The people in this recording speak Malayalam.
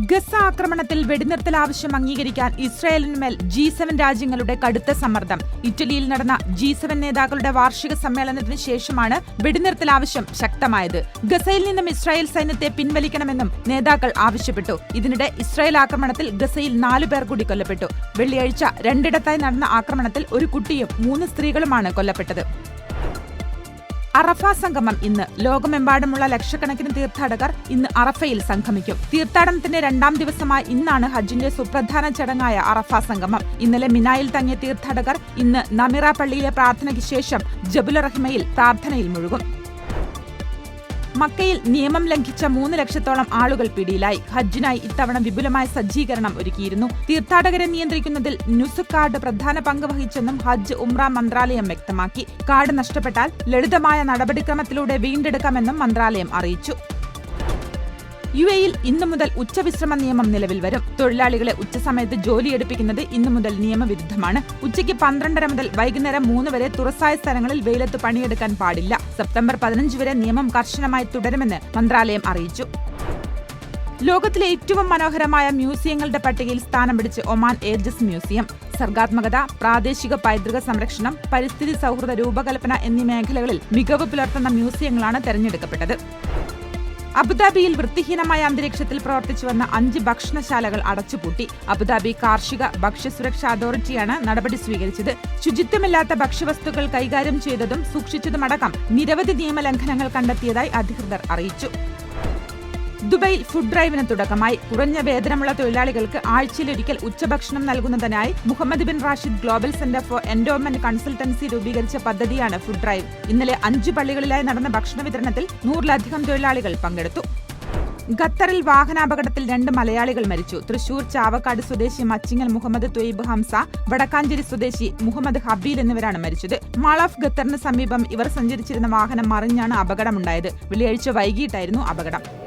ഗസ ആക്രമണത്തിൽ വെടിനിർത്തൽ ആവശ്യം അംഗീകരിക്കാൻ ഇസ്രായേലിനുമേൽ ജി സെവൻ രാജ്യങ്ങളുടെ കടുത്ത സമ്മർദ്ദം. ഇറ്റലിയിൽ നടന്ന ജി സെവൻ നേതാക്കളുടെ വാർഷിക സമ്മേളനത്തിന് ശേഷമാണ് വെടിനിർത്തൽ ആവശ്യം ശക്തമായത്. ഗസയിൽ നിന്നും ഇസ്രായേൽ സൈന്യത്തെ പിൻവലിക്കണമെന്നും നേതാക്കൾ ആവശ്യപ്പെട്ടു. ഇതിനിടെ ഇസ്രായേൽ ആക്രമണത്തിൽ ഗസയിൽ നാലു പേർ കൂടി കൊല്ലപ്പെട്ടു. വെള്ളിയാഴ്ച രണ്ടിടത്തായി നടന്ന ആക്രമണത്തിൽ ഒരു കുട്ടിയും മൂന്ന് സ്ത്രീകളുമാണ് കൊല്ലപ്പെട്ടത്. അറഫ സംഗമം ഇന്ന്. ലോകമെമ്പാടുമുള്ള ലക്ഷക്കണക്കിന് തീർത്ഥാടകർ ഇന്ന് അറഫയിൽ സംഗമിക്കും. തീർത്ഥാടനത്തിന്റെ രണ്ടാം ദിവസമായ ഇന്നാണ് ഹജ്ജിന്റെ സുപ്രധാന ചടങ്ങായ അറഫ സംഗമം. ഇന്നലെ മിനായിൽ തങ്ങിയ തീർത്ഥാടകർ ഇന്ന് നമിറ പള്ളിയിലെ പ്രാർത്ഥനയ്ക്ക് ശേഷം ജബുലറഹിമയിൽ പ്രാർത്ഥനയിൽ മുഴുകും. മക്കയിൽ നിയമം ലംഘിച്ച മൂന്ന് ലക്ഷത്തോളം ആളുകൾ പിടിയിലായി. ഹജ്ജിനായി ഇത്തവണ വിപുലമായ സജ്ജീകരണം ഒരുക്കിയിരുന്നു. തീർത്ഥാടകരെ നിയന്ത്രിക്കുന്നതിൽ നുസുക് കാർഡ് പ്രധാന പങ്ക് വഹിച്ചെന്നും ഹജ്ജ് ഉംറ മന്ത്രാലയം വ്യക്തമാക്കി. കാർഡ് നഷ്ടപ്പെട്ടാൽ ലളിതമായ നടപടിക്രമത്തിലൂടെ വീണ്ടെടുക്കാമെന്നും മന്ത്രാലയം അറിയിച്ചു. യു എയിൽ ഇന്നു മുതൽ ഉച്ചവിശ്രമ നിയമം നിലവിൽ വരും. തൊഴിലാളികളെ ഉച്ചസമയത്ത് ജോലിയെടുപ്പിക്കുന്നത് ഇന്നു മുതൽ നിയമവിരുദ്ധമാണ്. ഉച്ചയ്ക്ക് പന്ത്രണ്ടര മുതൽ വൈകുന്നേരം മൂന്ന് വരെ തുറസായ സ്ഥലങ്ങളിൽ വെയിലത്ത് പണിയെടുക്കാൻ പാടില്ല. സെപ്റ്റംബർ പതിനഞ്ച് വരെ നിയമം കർശനമായി തുടരുമെന്ന് മന്ത്രാലയം അറിയിച്ചു. ലോകത്തിലെ ഏറ്റവും മനോഹരമായ മ്യൂസിയങ്ങളുടെ പട്ടികയിൽ സ്ഥാനം പിടിച്ച് ഒമാൻ ഏജസ് മ്യൂസിയം. സർഗാത്മകത പ്രാദേശിക പൈതൃക സംരക്ഷണം പരിസ്ഥിതി സൗഹൃദ രൂപകൽപ്പന എന്നീ മേഖലകളിൽ മികവ് പുലർത്തുന്ന മ്യൂസിയങ്ങളാണ് തെരഞ്ഞെടുക്കപ്പെട്ടത്. അബുദാബിയിൽ വൃത്തിഹീനമായ അന്തരീക്ഷത്തിൽ പ്രവർത്തിച്ചു വന്ന അഞ്ച് ഭക്ഷണശാലകൾ അടച്ചുപൂട്ടി. അബുദാബി കാർഷിക ഭക്ഷ്യസുരക്ഷാ അതോറിറ്റിയാണ് നടപടി സ്വീകരിച്ചത്. ശുചിത്വമില്ലാത്ത ഭക്ഷ്യവസ്തുക്കൾ കൈകാര്യം ചെയ്തതും സൂക്ഷിച്ചതുമടക്കം നിരവധി നിയമലംഘനങ്ങൾ കണ്ടെത്തിയതായി അധികൃതർ അറിയിച്ചു. ദുബൈയിൽ ഫുഡ് ഡ്രൈവിന് തുടക്കമായി. കുറഞ്ഞ വേതനമുള്ള തൊഴിലാളികൾക്ക് ആഴ്ചയിലൊരിക്കൽ ഉച്ചഭക്ഷണം നൽകുന്നതിനായി Mohammed bin Rashid Global Centre for Endowment Consultancy രൂപീകരിച്ച പദ്ധതിയാണ് ഫുഡ് ഡ്രൈവ് ഇന്നലെ അഞ്ച് പള്ളികളിലായി നടന്ന ഭക്ഷണ വിതരണത്തിൽ നൂറിലധികം തൊഴിലാളികൾ പങ്കെടുത്തു. ഖത്തറിൽ വാഹനാപകടത്തിൽ രണ്ട് മലയാളികൾ മരിച്ചു. തൃശൂർ ചാവക്കാട് സ്വദേശി മച്ചിങ്ങൽ മുഹമ്മദ് തൊയ്ബ് ഹംസ വടക്കാഞ്ചേരി സ്വദേശി മുഹമ്മദ് ഹബീൽ എന്നിവരാണ് മരിച്ചത്. മാൾ ഓഫ് ഖത്തറിന് സമീപം ഇവർ സഞ്ചരിച്ചിരുന്ന വാഹനം മറിഞ്ഞാണ് അപകടമുണ്ടായത്. വെള്ളിയാഴ്ച വൈകിട്ടായിരുന്നു അപകടം.